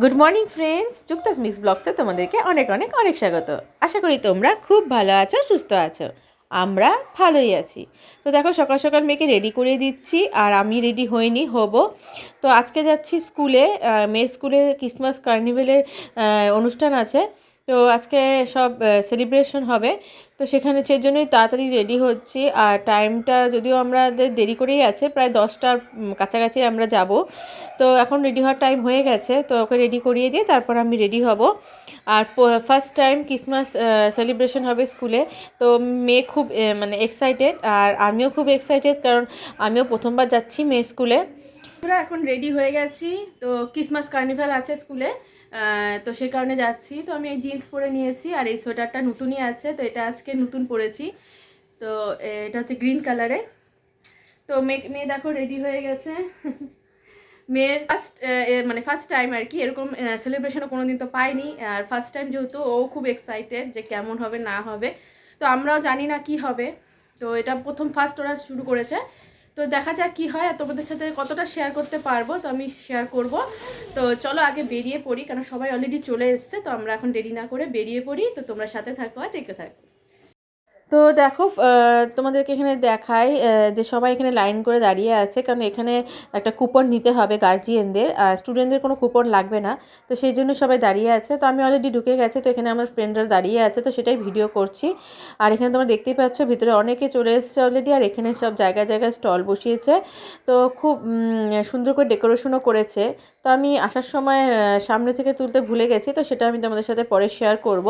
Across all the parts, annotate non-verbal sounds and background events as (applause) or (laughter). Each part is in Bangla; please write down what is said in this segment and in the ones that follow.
গুড মর্নিং ফ্রেন্ডস যুক্তাস মিক্স ব্লগসে তোমাদেরকে অনেক অনেক অনেক স্বাগত। আশা করি তোমরা খুব ভালো আছো, সুস্থ আছো। আমরা ভালোই আছি। তো দেখো, সকাল সকাল মেয়েকে রেডি করে দিচ্ছি, আর আমি রেডি হইনি, হব। তো আজকে যাচ্ছি স্কুলে মেয়ে স্কুলে ক্রিসমাস কার্নিভেলের অনুষ্ঠান আছে। তো আজকে সব সেলিব্রেশন হবে। তো সেখানে সেই জন্যই তাড়াতাড়ি রেডি হচ্ছি। আর টাইমটা যদিও আমাদের দেরি করেই আছে, প্রায় দশটার কাছাকাছি আমরা যাব। তো এখন রেডি হওয়ার টাইম হয়ে গেছে, তো ওকে রেডি করিয়ে দিয়ে তারপর আমি রেডি হব। আর ফার্স্ট টাইম ক্রিসমাস সেলিব্রেশন হবে স্কুলে তো মেয়ে খুব মানে এক্সাইটেড আর আমিও খুব এক্সাইটেড কারণ আমিও প্রথমবার যাচ্ছি মেয়ে স্কুলে আমরা এখন রেডি হয়ে গেছি। তো ক্রিসমাস কার্নিভাল আছে স্কুলে তো সেই কারণে যাচ্ছি। তো আমি এই জিন্স পরে নিয়েছি আর এই সোয়েটারটা নতুনই আছে, তো এটা আজকে নতুন পরেছি। তো এটা হচ্ছে গ্রিন কালারে। তো মেয়ে মেয়ে দেখো রেডি হয়ে গেছে। (laughs) মেয়ের ফার্স্ট মানে ফার্স্ট টাইম আর কি, এরকম সেলিব্রেশনও কোনো দিন তো পাইনি। আর ফার্স্ট টাইম যেহেতু, ও খুব এক্সাইটেড যে কেমন হবে, না হবে। তো আমরাও জানি না কি হবে। তো এটা প্রথম ফার্স্ট ওরা শুরু করেছে। তো দেখা যাক কি হয় আর তোমাদের সাথে কতটা শেয়ার করতে পারব, তো আমি শেয়ার করব। তো চলো আগে বেরিয়ে পড়ি কারণ সবাই অলরেডি চলে এসছে, তো আমরা এখন দেরি না করে বেরিয়ে পড়ি, তো তোমরা সাথে থাকো আর দেখতে থাকো। তো দেখো তোমাদেরকে এখানে দেখাই যে সবাই এখানে লাইন করে দাঁড়িয়ে আছে, কারণ এখানে একটা কুপন নিতে হবে গার্জিয়ানদের স্টুডেন্টদের কোনো কুপন লাগবে না, তো সেই জন্য সবাই দাঁড়িয়ে আছে। তো আমি অলরেডি ঢুকে গেছে, তো এখানে আমার ফ্রেন্ডরা দাঁড়িয়ে আছে, তো সেটাই ভিডিও করছি। আর এখানে তোমরা দেখতেই পাচ্ছ, ভিতরে অনেকে চলে এসেছে অলরেডি আর এখানে সব জায়গায় জায়গায় স্টল বসিয়েছে। তো খুব সুন্দর করে ডেকোরেশনও করেছে। তো আমি আসার সময় সামনে থেকে তুলতে ভুলে গেছি, তো সেটা আমি তোমাদের সাথে পরে শেয়ার করব।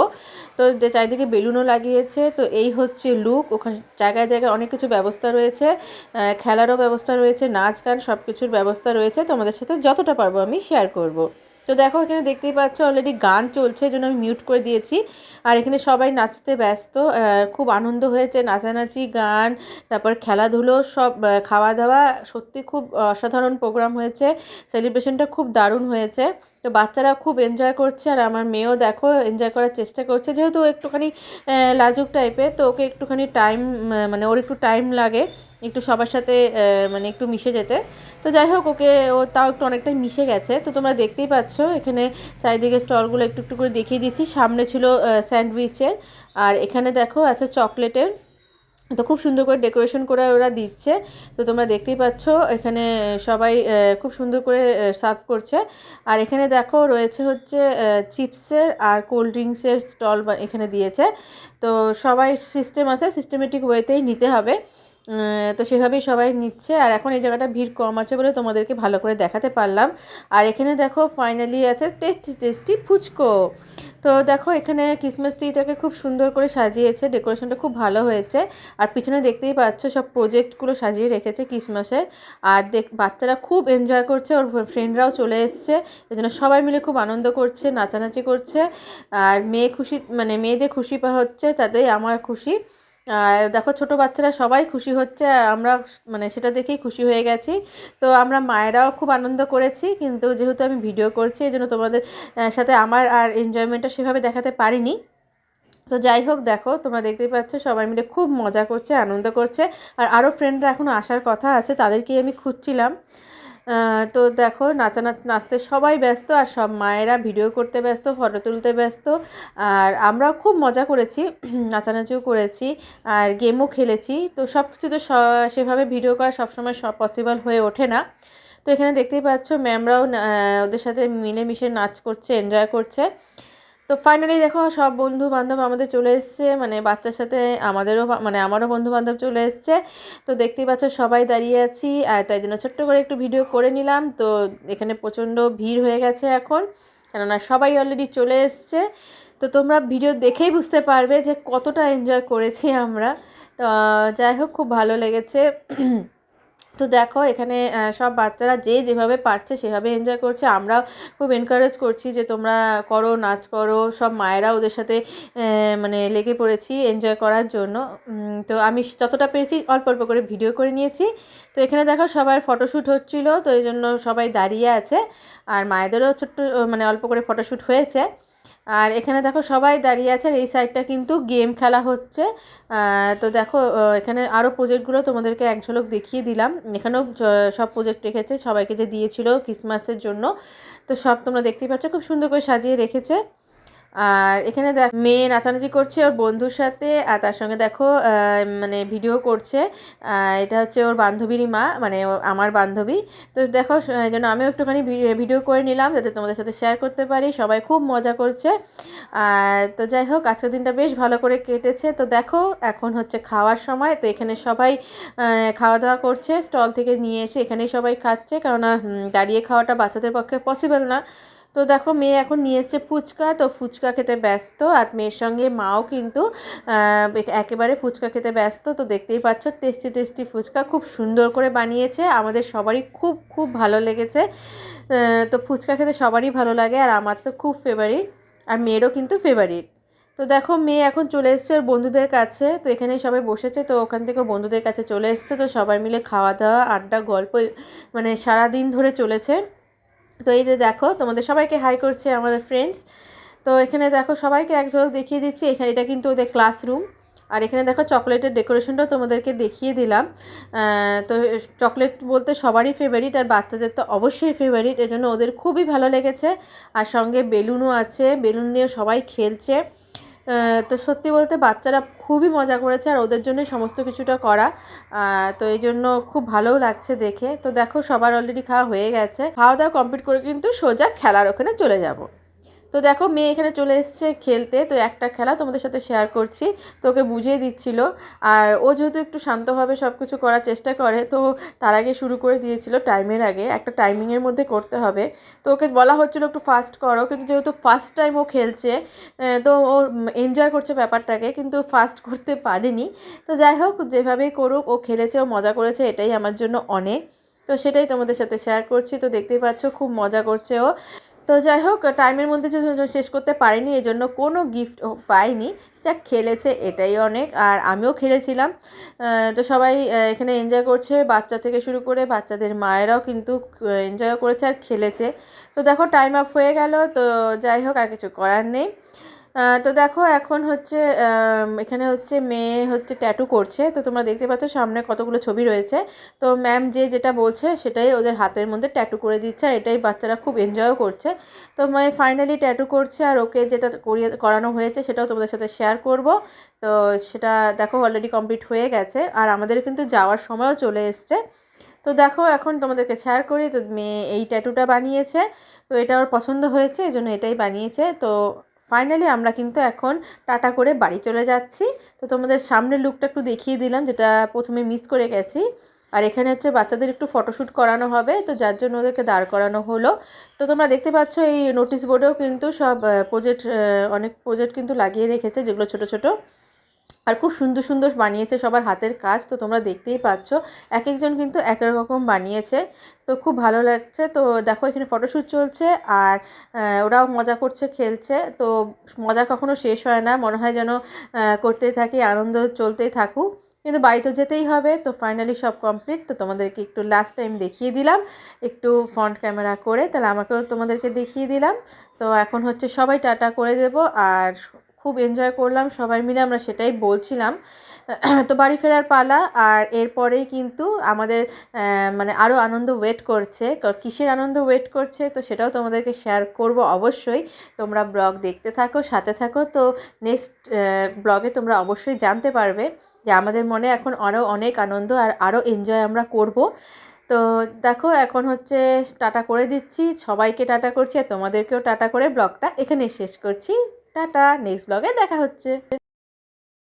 তো চারিদিকে বেলুনও লাগিয়েছে, তো এই হচ্ছে লুক, ওখানে জায়গায় জায়গায় অনেক কিছু ব্যবস্থা রয়েছে খেলারও ব্যবস্থা রয়েছে, নাচ গান সব কিছুর ব্যবস্থা রয়েছে, তোমাদের সাথে যতটা পারব আমি শেয়ার করব। তো দেখো, এখানে দেখতেই পাচ্ছ অলরেডি গান চলছে জন্য আমি মিউট করে দিয়েছি। আর এখানে সবাই নাচতে ব্যস্ত খুব আনন্দ হয়েছে, নাচানাচি, গান, তারপর খেলাধুলো, সব খাওয়া দাওয়া, সত্যি খুব অসাধারণ প্রোগ্রাম হয়েছে সেলিব্রেশনটা খুব দারুণ হয়েছে। তো বাচ্চারা খুব এনজয় করছে আর আমার মেয়েও দেখো এনজয় করার চেষ্টা করছে। যেহেতু একটুখানি লাজুক টাইপের তো ওকে একটুখানি টাইম মানে ওর একটু টাইম লাগে একটু সবার সাথে মানে একটু মিশে যেতে। তো যাই হোক, ওকে, ও তাও একটু অনেকটাই মিশে গেছে। তো তোমরা দেখতেই পাচ্ছ, এখানে চারিদিকে স্টলগুলো একটু একটু করে দেখিয়ে দিচ্ছি। সামনে ছিল স্যান্ডউইচের আর এখানে দেখো আছে চকলেটের তো খুব সুন্দর করে ডেকোরেশন করে ওরা দিচ্ছে। তো তোমরা দেখতেই পাচ্ছ, এখানে সবাই খুব সুন্দর করে সার্ভ করছে। আর এখানে দেখো, রয়েছে হচ্ছে চিপসের আর কোল্ড ড্রিঙ্কসের স্টল এখানে দিয়েছে। তো সবাই সিস্টেম আছে, সিস্টেমেটিক ওয়েতেই নিতে হবে। তো সেভাবেই সবাই নিচ্ছে। আর এখন এই জায়গাটা ভিড় কম আছে বলে তোমাদেরকে ভালো করে দেখাতে পারলাম। আর এখানে দেখো, ফাইনালি আছে টেস্টি টেস্টি ফুচকো। তো দেখো, এখানে ক্রিসমাস ট্রিটাকে খুব সুন্দর করে সাজিয়েছে, ডেকোরেশনটা খুব ভালো হয়েছে। আর পিছনে দেখতেই পাচ্ছ, সব প্রজেক্টগুলো সাজিয়ে রেখেছে ক্রিসমাসের আর দেখ, বাচ্চারা খুব এনজয় করছে, ওর ফ্রেন্ডরাও চলে এসছে। এজন্য জন্য সবাই মিলে খুব আনন্দ করছে, নাচানাচি করছে। আর মেয়ে খুশি মানে মেয়ে যে খুশি হচ্ছে, তাতেই আমার খুশি। আর দেখো ছোট বাচ্চারা সবাই খুশি হচ্ছে আর আমরা মানে সেটা দেখেই খুশি হয়ে গেছি। তো আমরা মায়েরাও খুব আনন্দ করেছি, কিন্তু যেহেতু আমি ভিডিও করছি, এই জন্য তোমাদের সাথে আমার আর এনজয়মেন্টটা সেভাবে দেখাতে পারিনি। তো যাই হোক, দেখো, তোমরা দেখতেই পাচ্ছ সবাই মিলে খুব মজা করছে, আনন্দ করছে। আর আরও ফ্রেন্ডরা এখনও আসার কথা আছে, তাদেরকেই আমি খুঁজছিলাম। তো দেখো নাচানাচ নাচতে সবাই ব্যস্ত আর সব মায়েরা ভিডিও করতে ব্যস্ত ফটো তুলতে ব্যস্ত। আর আমরাও খুব মজা করেছি নাচানাচিও করেছি আর গেমও খেলেছি। তো সব কিছু তো সেভাবে ভিডিও করা সবসময় সব পসিবল হয়ে ওঠে না। তো এখানে দেখতেই পাচ্ছ ম্যামরাও ওদের সাথে মিলেমিশে নাচ করছে এনজয় করছে। তো ফাইনালি দেখো, সব বন্ধু বান্ধব আমাদের চলে এসছে মানে বাচ্চার সাথে আমাদেরও মানে আমারও বন্ধু বান্ধব চলে এসছে। তো দেখতেই পাচ্ছ সবাই দাঁড়িয়ে আছি, আর তাই জন্য ছোট্ট করে একটু ভিডিও করে নিলাম। তো এখানে প্রচণ্ড ভিড় হয়ে গেছে এখন, কেননা সবাই অলরেডি চলে এসছে। তো তোমরা ভিডিও দেখেই বুঝতে পারবে যে কতটা এনজয় করেছি আমরা। তো যাই হোক, খুব ভালো লেগেছে। তো দেখো, এখানে সব বাচ্চারা যে যেভাবে পারছে সেভাবে এনজয় করছে। আমরা খুব এনকারেজ করছি যে তোমরা করো, নাচ করো। সব মায়েরা ওদের সাথে মানে লেগে পড়েছি এনজয় করার জন্য। তো আমি যতটা পেরেছি অল্প অল্প করে ভিডিও করে নিয়েছি। তো এখানে দেখো, সবার ফটোশ্যুট হচ্ছিল। তো এই জন্য সবাই দাঁড়িয়ে আছে। আর মায়েদেরও ছোট্ট মানে অল্প করে ফটোশ্যুট হয়েছে। আর এখানে দেখো সবাই দাঁড়িয়ে আছে আর এই সাইডটা কিন্তু গেম খেলা হচ্ছে। তো দেখো এখানে আরও প্রজেক্টগুলো তোমাদেরকে এক ঝলক দেখিয়ে দিলাম। এখানেও সব প্রজেক্ট রেখেছে। সবাইকে যে দিয়েছিল ক্রিসমাসের জন্য। তো সব তোমরা দেখতেই পাচ্ছ, খুব সুন্দর করে সাজিয়ে রেখেছে। আর এখানে দেখ, মেয়ে নাচানাচি করছে ওর বন্ধুর সাথে আর তার সঙ্গে দেখো মানে ভিডিও করছে। এটা হচ্ছে ওর বান্ধবীরই মা মানে আমার বান্ধবী। তো দেখো যেন আমিও একটুখানি ভিডিও করে নিলাম যাতে তোমাদের সাথে শেয়ার করতে পারি। সবাই খুব মজা করছে। আর তো যাই হোক, আজকের দিনটা বেশ ভালো করে কেটেছে। তো দেখো, এখন হচ্ছে খাওয়ার সময়। তো এখানে সবাই খাওয়া দাওয়া করছে। স্টল থেকে নিয়ে এসে এখানেই সবাই খাচ্ছে। কেননা দাঁড়িয়ে খাওয়াটা বাচ্চাদের পক্ষে পসিবল না। তো দেখো মেয়ে এখন নিয়ে এসছে ফুচকা, তো ফুচকা খেতে ব্যস্ত আর মেয়ের সঙ্গে মাও কিন্তু একেবারে ফুচকা খেতে ব্যস্ত। তো দেখতেই পাচ্ছ, টেস্টি টেস্টি ফুচকা খুব সুন্দর করে বানিয়েছে। আমাদের সবারই খুব খুব ভালো লেগেছে। তো ফুচকা খেতে সবারই ভালো লাগে আর আমার তো খুব ফেভারিট আর মেয়েরও কিন্তু ফেভারিট তো দেখো মেয়ে এখন চলে এসছে ওর বন্ধুদের কাছে, তো এখানে সবাই বসেছে, তো ওখান থেকে বন্ধুদের কাছে চলে এসছে। তো সবাই মিলে খাওয়া দাওয়া, আড্ডা, গল্প মানে সারা দিন ধরে চলেছে। তো এই যে দেখো, তোমাদের সবাইকে হাই করছে আমাদের ফ্রেন্ডস তো এখানে দেখো সবাইকে এক ঝলক দেখিয়ে দিচ্ছি। এখানে এটা কিন্তু ওদের ক্লাসরুম আর এখানে দেখো চকলেটের ডেকোরেশনটাও তোমাদেরকে দেখিয়ে দিলাম। তো চকলেট বলতে সবারই ফেভারিট আর বাচ্চাদের তো অবশ্যই ফেভারিট এজন্য ওদের খুবই ভালো লেগেছে। আর সঙ্গে বেলুনও আছে। বেলুন নিয়ে সবাই খেলছে। তো সত্যি বলতে বাচ্চারা খুবই মজা করেছে আর ওদের জন্যই সমস্ত কিছুটা করা। তো এই জন্য খুব ভালোও লাগছে দেখে। তো দেখো সবার অলরেডি খাওয়া হয়ে গেছে। খাওয়া দাওয়া কমপ্লিট করে কিন্তু সোজা খেলার ওখানে চলে যাব। তো দেখো, মেয়ে এখানে চলে এসছে খেলতে। তো একটা খেলা তোমাদের সাথে শেয়ার করছি। তো ওকে বুঝিয়ে দিচ্ছিল। আর ও যেহেতু একটু শান্তভাবে সব কিছু করার চেষ্টা করে, তো তার আগে শুরু করে দিয়েছিল টাইমের আগে। একটা টাইমিংয়ের মধ্যে করতে হবে। তো ওকে বলা হচ্ছিল একটু ফাস্ট করো, কিন্তু যেহেতু ফার্স্ট টাইম ও খেলছে তো ও এনজয় করছে ব্যাপারটাকে, কিন্তু ফাস্ট করতে পারেনি। তো যাই হোক, যেভাবেই করুক, ও খেলেছে, ও মজা করেছে, এটাই আমার জন্য অনেক। তো সেটাই তোমাদের সাথে শেয়ার করছি। তো দেখতেই পাচ্ছ, খুব মজা করছে ও। তো যাই হোক টাইমের মধ্যে শেষ করতে পারিনি এই জন্য কোনো গিফট পাইনি। যা খেলেছে, এটাই অনেক। আর আমিও খেলেছিলাম। তো সবাই এখানে এনজয় করছে, বাচ্চা থেকে শুরু করে বাচ্চাদের মায়েরাও কিন্তু এনজয় করেছে আর খেলেছে। তো দেখো টাইম আপ হয়ে গেল। তো যাই হোক, আর কিছু করার নেই। তো দেখো এখন হচ্ছে এখানে হচ্ছে মেয়ে হচ্ছে ট্যাটু করছে। তো তোমরা দেখতে পাচ্ছ সামনে কতগুলো ছবি রয়েছে। তো ম্যাম যে যেটা বলছে সেটাই ওদের হাতের মধ্যে ট্যাটু করে দিচ্ছে আর এটাই বাচ্চারা খুব এনজয়ও করছে। তো মেয়ে ফাইনালি ট্যাটু করছে আর ওকে যেটা করিয়ে, করানো হয়েছে সেটাও তোমাদের সাথে শেয়ার করব। তো সেটা দেখো অলরেডি কমপ্লিট হয়ে গেছে আর আমাদের কিন্তু যাওয়ার সময়ও চলে এসছে। তো দেখো এখন তোমাদেরকে শেয়ার করি, তো মেয়ে এই ট্যাটুটা বানিয়েছে। তো এটা ওর পছন্দ হয়েছে এই জন্য এটাই বানিয়েছে। তো ফাইনালি আমরা কিন্তু এখন টাটা করে বাড়ি চলে যাচ্ছি। তো তোমাদের সামনের লুকটা একটু দেখিয়ে দিলাম, যেটা প্রথমে মিস করে গেছি। আর এখানে হচ্ছে বাচ্চাদের একটু ফটোশ্যুট করানো হবে, তো যার জন্য ওদেরকে দাঁড় করানো হলো। তো তোমরা দেখতে পাচ্ছ, এই নোটিশ বোর্ডেও কিন্তু সব প্রজেক্ট অনেক প্রজেক্ট কিন্তু লাগিয়ে রেখেছে, যেগুলো ছোট ছোট। আর খুব সুন্দর সুন্দর বানিয়েছে সবার হাতের কাজ, তো তোমরা দেখতেই পাচ্ছ। এক একজন কিন্তু এক এক রকম বানিয়েছে, তো খুব ভালো লাগছে। তো দেখো এখানে ফটোশ্যুট চলছে আর ওরাও মজা করছে, খেলছে। তো মজা কখনো শেষ হয় না, মনে হয় যেন করতেই থাকি, আনন্দ চলতেই থাকুক। কিন্তু বাড়ি তো যেতেই হবে, তো ফাইনালি সব কমপ্লিট তো তোমাদেরকে একটু লাস্ট টাইম দেখিয়ে দিলাম, একটু ফ্রন্ট ক্যামেরা করে, তাহলে আমাকেও তোমাদেরকে দেখিয়ে দিলাম। তো এখন হচ্ছে সবাই টাটা করে দেব, আর খুব এনজয় করলাম, সবাই মিলে আমরা সেটাই বলছিলাম। (clears throat) তো বাড়ি ফেরার পালা, আর এরপরেই কিন্তু আমাদের মানে আরও আনন্দ ওয়েট করছে। কিসের আনন্দ ওয়েট করছে? তো সেটাও তোমাদেরকে শেয়ার করব অবশ্যই। তোমরা ব্লগ দেখতে থাকো, সাথে থাকো। তো নেক্সট ব্লগে তোমরা অবশ্যই জানতে পারবে যে আমাদের মনে এখন আরও অনেক আনন্দ আর আরও এনজয় আমরা করব। তো দেখো, এখন হচ্ছে টাটা করে দিচ্ছি। সবাইকে টাটা করছি আর তোমাদেরকেও টাটা করে ব্লগটা এখানে শেষ করছি। টাটা নেক্সট ব্লগে দেখা হচ্ছে।